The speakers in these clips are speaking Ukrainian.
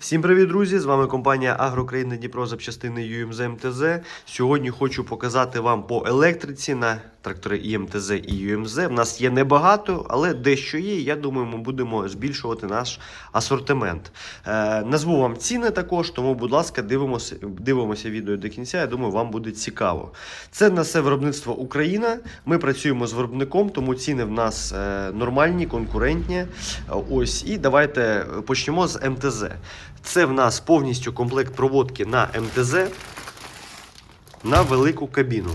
Всім привіт, друзі! З вами компанія Агрокраїна Дніпро запчастини UMZ МТЗ. Сьогодні хочу показати вам по електриці на трактори і МТЗ і UMZ. В нас є небагато, але дещо є. Я думаю, ми будемо збільшувати наш асортимент. Е, назву вам ціни також, тому, будь ласка, дивимося, дивимося відео до кінця. Я думаю, вам буде цікаво. Це на все виробництво Україна. Ми працюємо з виробником, тому ціни в нас е, нормальні, конкурентні. Ось і давайте почнемо з МТЗ. Це в нас повністю комплект проводки на МТЗ на велику кабіну.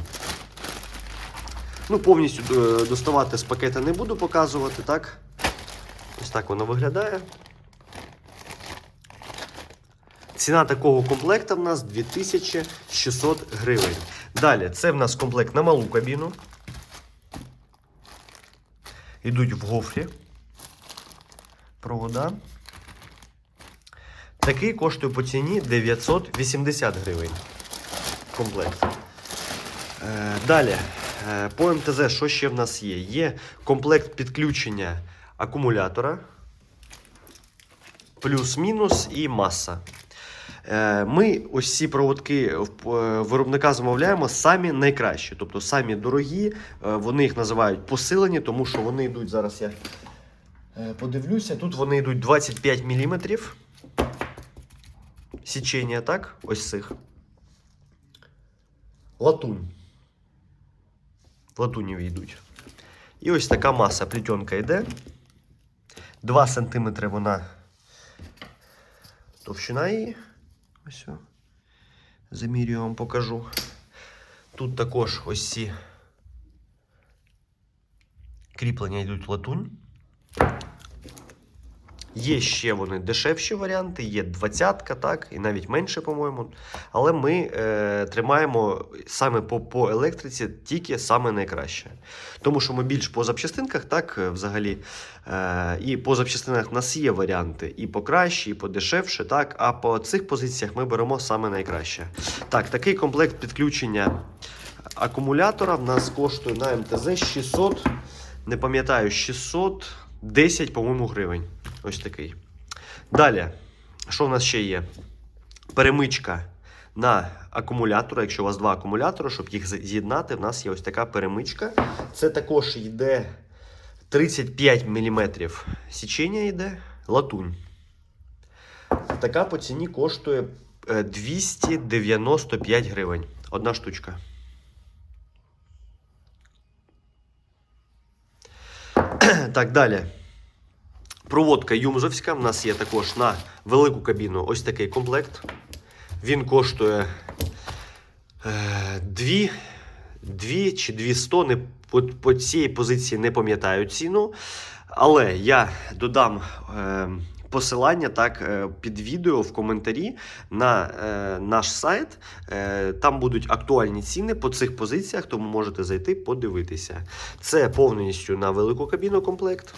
Ну, повністю е, доставати з пакета не буду показувати, так? Ось так воно виглядає. Ціна такого комплекта в нас 2600 гривень. Далі, це в нас комплект на малу кабіну. Йдуть в гофрі. Провода. Такий коштує по ціні 980 гривень. Комплект. Е, далі, по МТЗ, що ще в нас є? Є комплект підключення акумулятора, плюс-мінус і маса. Е, Ми ось ці проводки е, виробника замовляємо самі найкращі, тобто самі дорогі. Е, Вони їх називають посилені, тому що вони йдуть зараз. Я е, подивлюся. Тут вони йдуть 25 мм січення, так? Ось цих. Латунь. Латунів йдуть. І ось така маса плетенка йде. 2 см вона товщина її. Ось. Замірюю вам покажу. Тут також ось ці кріплення йдуть латунь. Є ще вони дешевші варіанти, є двадцятка, так, і навіть менше, по-моєму. Але ми е, тримаємо саме по, по електриці тільки саме найкраще. Тому що ми більш по запчастинках, так, е, взагалі. Е, і по запчастинах в нас є варіанти і покраще, і подешевше, так, а по цих позиціях ми беремо саме найкраще. Так, такий комплект підключення акумулятора в нас коштує на МТЗ 600, не пам'ятаю, 610, по-моєму, гривень. Ось такий. Далі, що в нас ще є? Перемичка на акумулятора. Якщо у вас два акумулятори, щоб їх з'єднати, в нас є ось така перемичка. Це також йде 35 мм січення йде, латунь. Така по ціні коштує е, 295 гривень. Одна штучка. Так, далі. Проводка Юмзовська. В нас є також на велику кабіну ось такий комплект. Він коштує е, 2, 2 чи 200. Не, по, по цій позиції не пам'ятаю ціну. Але я додам е, посилання так, е, під відео в коментарі на е, наш сайт. Е, там будуть актуальні ціни по цих позиціях, тому можете зайти подивитися. Це повністю на велику кабіну комплект.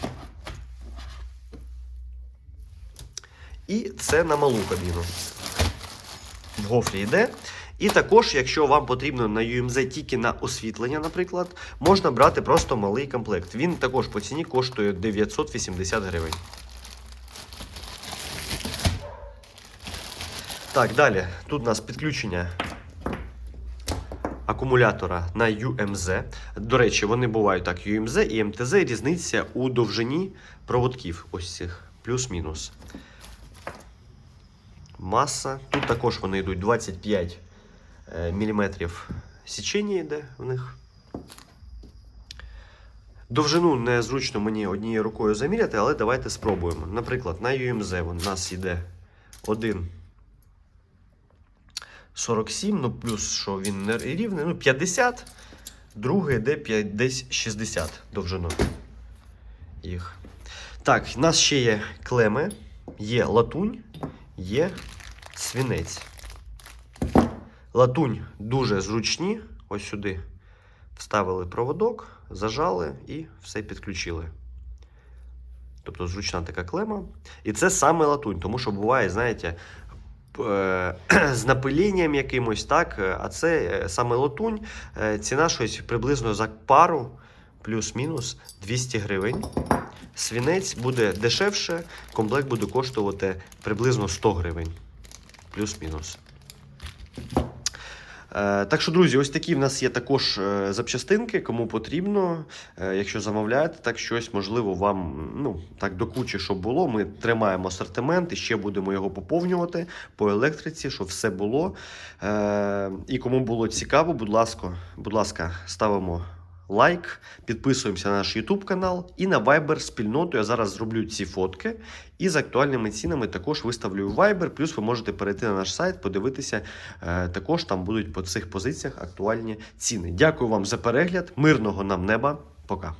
І це на малу кабіну. В гофрі йде. І також, якщо вам потрібно на UMZ тільки на освітлення, наприклад, можна брати просто малий комплект. Він також по ціні коштує 980 гривень. Так, далі. Тут у нас підключення акумулятора на UMZ. До речі, вони бувають так: UMZ і МТЗ. Різниця у довжині проводків. Ось цих плюс-мінус. Маса. Тут також вони йдуть 25 мм січення йде в них. Довжину незручно мені однією рукою заміряти, але давайте спробуємо. Наприклад, на UMZ у нас йде 1 47, ну плюс що він не рівний, ну 50, другий йде 5, десь 60 довжину їх. Так, у нас ще є клеми, є латунь, є свінець. Латунь дуже зручні. Ось сюди вставили проводок, зажали і все підключили. Тобто зручна така клема. І це саме латунь, тому що буває, знаєте, е, з напилінням якимось, так, а це е, саме латунь. Е, Ціна щось приблизно за пару плюс-мінус 200 гривень. Свінець буде дешевше, комплект буде коштувати приблизно 100 гривень. Плюс-мінус. Е, Так що, друзі, ось такі в нас є також е, запчастинки, кому потрібно. Е, Якщо замовляєте, так щось, можливо, вам ну, так до кучі, щоб було. Ми тримаємо асортимент і ще будемо його поповнювати по електриці, щоб все було. І кому було цікаво, будь ласка, будь ласка, ставимо лайк, підписуємося на наш YouTube канал і на Viber спільноту. Я зараз зроблю ці фотки і з актуальними цінами також виставлю Viber. Плюс ви можете перейти на наш сайт, подивитися. Е, Також там будуть по цих позиціях актуальні ціни. Дякую вам за перегляд. Мирного нам неба. Пока.